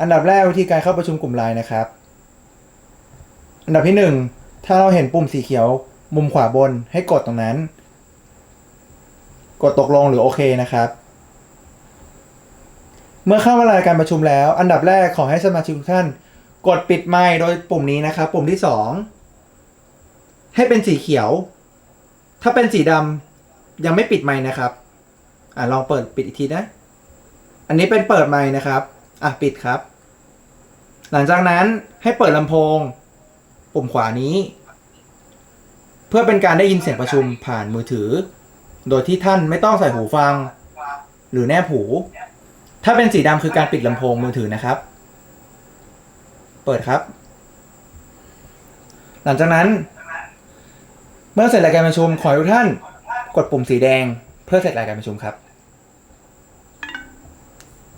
อันดับแรกวิธีการเข้าประชุมกลุ่มไลน์นะครับ อันดับที่หนึ่งถ้าเราเห็นปุ่มสีเขียว มุมขวาบนให้กดตรงนั้น กดตกลงหรือโอเคนะครับ เมื่อเข้ามารายการประชุมแล้ว อันดับแรกขอให้สมาชิกทุกท่าน กดปิดไมค์โดยปุ่มนี้นะครับ ปุ่มที่สองให้เป็นสีเขียว ถ้าเป็นสีดำยังไม่ปิดไมค์นะครับ อะลองเปิดปิดอีกทีนะ อันนี้เป็นเปิดไมค์นะครับ อะปิดครับ หลังจากนั้นให้เปิดลำโพง ปุ่มขวานี้ เพื่อเป็นการได้ยินเสียงประชุมผ่านมือถือ โดยที่ท่านไม่ต้องใส่หูฟัง หรือแนบหู ถ้าเป็นสีดำคือการปิดลำโพงมือถือนะครับ เปิดครับ หลังจากนั้น เมื่อเสร็จรายการประชุมขอให้ทุกท่าน กดปุ่มสีแดง เพื่อเสร็จรายการประชุมครับ